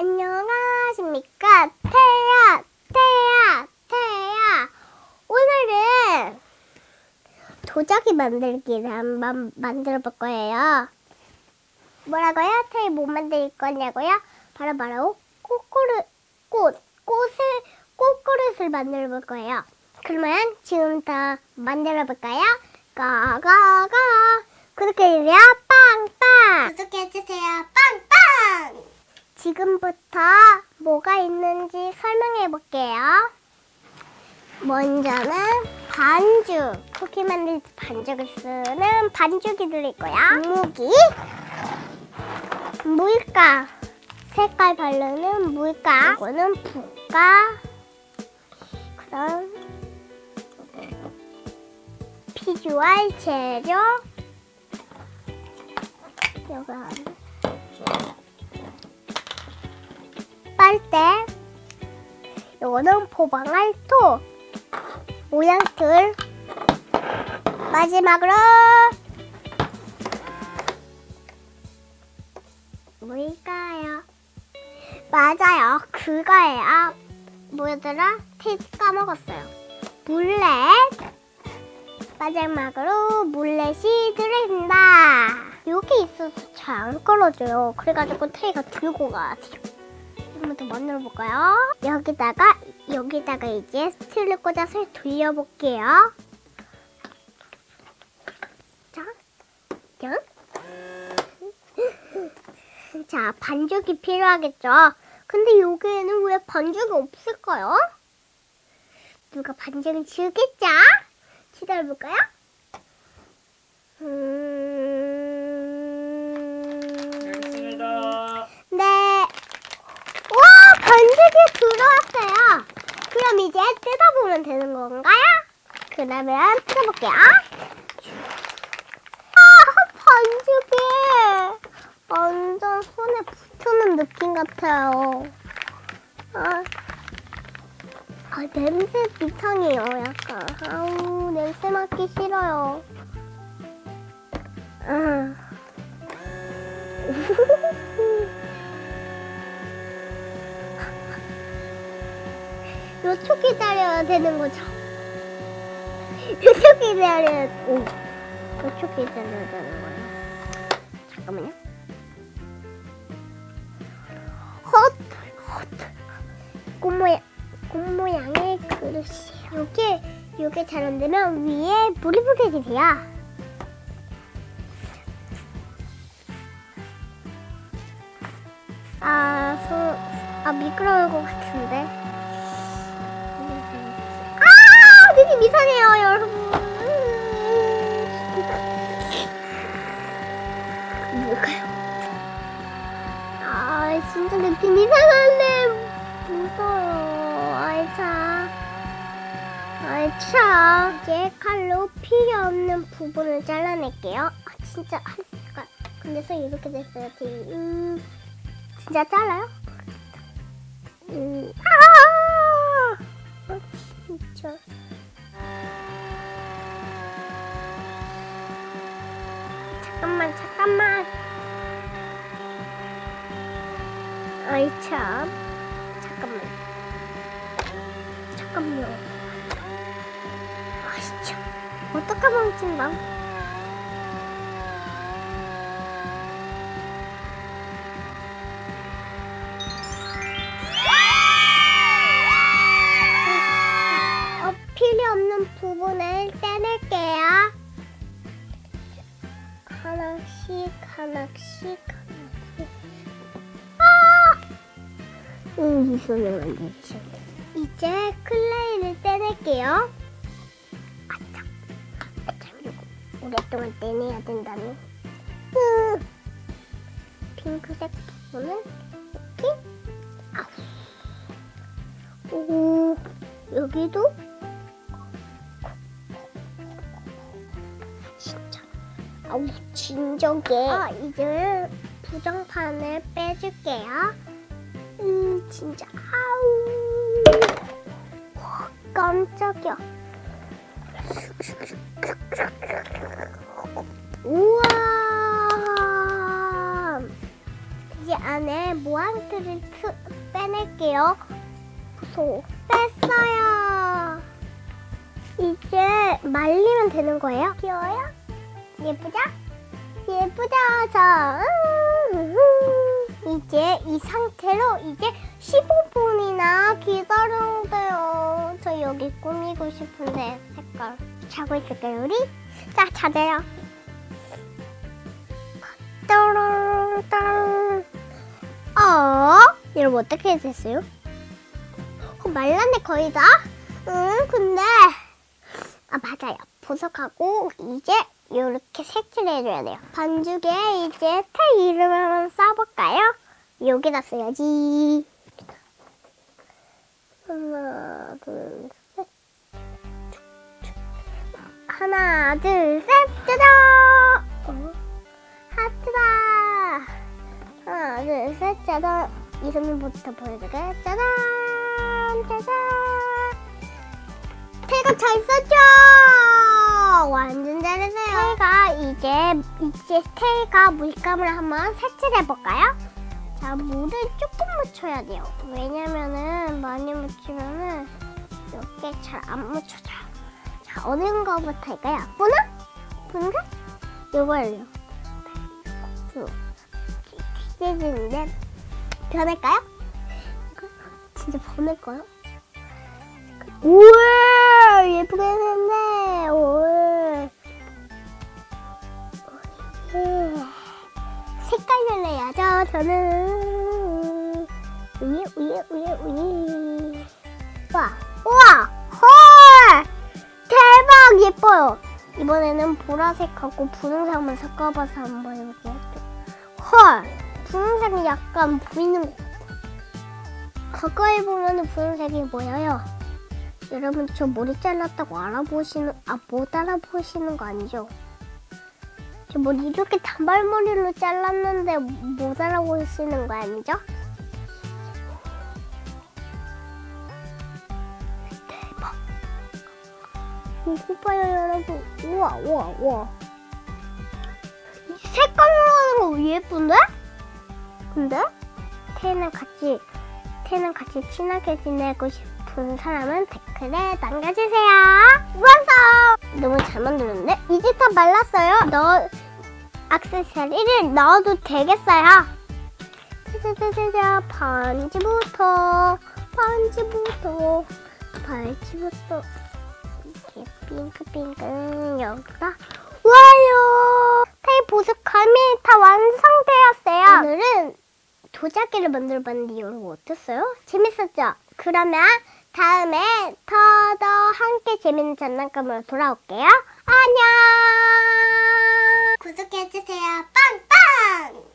안녕하십니까? 태야 태야 태야. 오늘은 도자기 만들기를 한번 만들어 볼 거예요. 뭐라고요? 태이 뭐 만들 거냐고요? 바로 바로 꽃그릇 꽃 꽃을 꽃그릇을 만들어 볼 거예요. 그러면 지금부터 만들어 볼까요? 가가가. 구독해주세요. 빵빵. 구독해주세요. 빵빵 지금부터 뭐가 있는지 설명해 볼게요. 먼저는 반죽. 쿠키 만들 때 반죽을 쓰는 반죽이 들어있고요. 무기. 물가. 색깔 바르는 물가. 이거는 붓가. 그럼 피규어 재료. 여기 빨대 요거는 포방알토 모양틀 마지막으로 뭘까요? 맞아요. 그거예요. 뭐였더라? 테이프 까먹었어요. 물렛 마지막으로 물렛이 들어있습니다. 여기 있어서 잘 안 끌어져요. 그래가지고 테이가 들고 가야 돼요 한번 더 만들어 볼까요? 여기다가 여기다가 이제 스틸을 꽂아서 돌려볼게요. 자, 짠. 자, 반죽이 필요하겠죠? 근데 여기에는 왜 반죽이 없을까요? 누가 반죽을 지우겠죠? 기다려볼까요? 음... 알겠습니다. 네. 와, 반죽이 들어왔어요. 그럼 이제 뜯어보면 되는 건가요? 그러면 뜯어볼게요. 아, 반죽이 완전 손에 붙는 느낌 같아요. 아, 아 냄새 이상해요, 약간. 아우, 냄새 맡기 싫어요. 아. 몇초 기다려야 되는 거죠? 몇초 기다려야, 오. 몇초 기다려야 되는 거예요? 잠깐만요. 헛! 헛! 꽃 모양, 꽃 모양의 그릇이에요. 요게, 요게 잘 안 되면 위에 물이 뿌려주세요. 아, 손, 아, 미끄러울 것 같은데. 아, 느낌 이상해요, 여러분. 뭘까요? 아, 진짜 느낌 이상한데. 무서워요. 아이, 참. 아이, 참. 이제 칼로 필요 없는 부분을 잘라낼게요. 아, 진짜. 근데 서 이렇게 됐어요. 음, 진짜 잘라요? 음, 아! 아, 진짜. 아이, 참. 잠깐만. 잠깐만요. 아, 진짜. 어떡하면 찐다. 어, 필요 없는 부분을 떼낼게요. 하나씩, 하나씩. 음, 소리가 안 되지. 이제 클레이를 떼낼게요. 아차, 이거 오랫동안 떼내야 된다니. 으. 핑크색 부분은 이렇게. 아우. 오, 여기도 아우 진정게 아, 이제 부정판을 빼줄게요 음 진짜 아우 와, 깜짝이야 우와 이제 안에 트, 빼낼게요. 무서워. 뺐어요. 이제 말리면 되는 거예요. 귀여워요? 예쁘죠? 예쁘죠? 자, 음, 음. 이제 이 상태로 이제 15분이나 기다려야 돼요. 저 여기 꾸미고 싶은데 색깔. 자고 있을까요, 우리? 자, 자세요. 어? 여러분 어떻게 됐어요? 어, 말랐네 거의 다. 응, 근데 아 맞아요. 보석하고 이제 이렇게 색칠해줘야 돼요. 반죽에 이제 태 이름을 한번 써볼까요? 여기다 써야지. 하나, 둘, 셋. 하나, 둘, 셋. 짜잔! 어? 하트다. 하나, 둘, 셋. 짜잔. 이름부터 보여줄게. 짜잔! 짜잔! 태가 잘 썼죠? 완전 잘했어요. 태가 이제 이제 태가 물감을 한번 색칠해 볼까요? 자, 물을 조금 묻혀야 돼요. 왜냐면은 많이 묻히면은 이렇게 잘 안 묻혀져요. 자, 어느 거부터 할까요? 분홍? 분홍? 요걸요. 그 기대되는데 변할까요? 이거 진짜 변할까요? 우와 예쁘게 오 색깔을 내야죠 저는 우예 우예 우예 우예 와 우와 헐! 대박! 예뻐요. 이번에는 보라색하고 분홍색 한번 섞어봐서 한번 해볼게요. 헐! 분홍색이 약간 보이는 거 가까이 보면 분홍색이 보여요. 여러분 저 머리 잘랐다고 알아보시는 아 못 알아보시는 거 아니죠? 저 머리 이렇게 단발머리로 잘랐는데 못 알아보시는 거 아니죠? 대박. 이거 봐요 여러분. 우와 우와 우와. 이 색깔로 예쁜데? 근데 태는 같이 태는 같이 친하게 지내고 싶은 사람은 댓글에 남겨주세요. 완성! 너무 잘 만들었는데? 이제 다 말랐어요. 넣 어 액세서리를 넣어도 되겠어요. 짜자자자자 반지부터 반지부터 발지부터 이렇게 핑크핑크 여기다 와요. 테이 보습감이 다 완성되었어요. 오늘은 도자기를 만들어봤는데 여러분 어땠어요? 재밌었죠? 그러면 다음에 더더 함께 재밌는 장난감으로 돌아올게요. 안녕! 구독해주세요. 빵빵!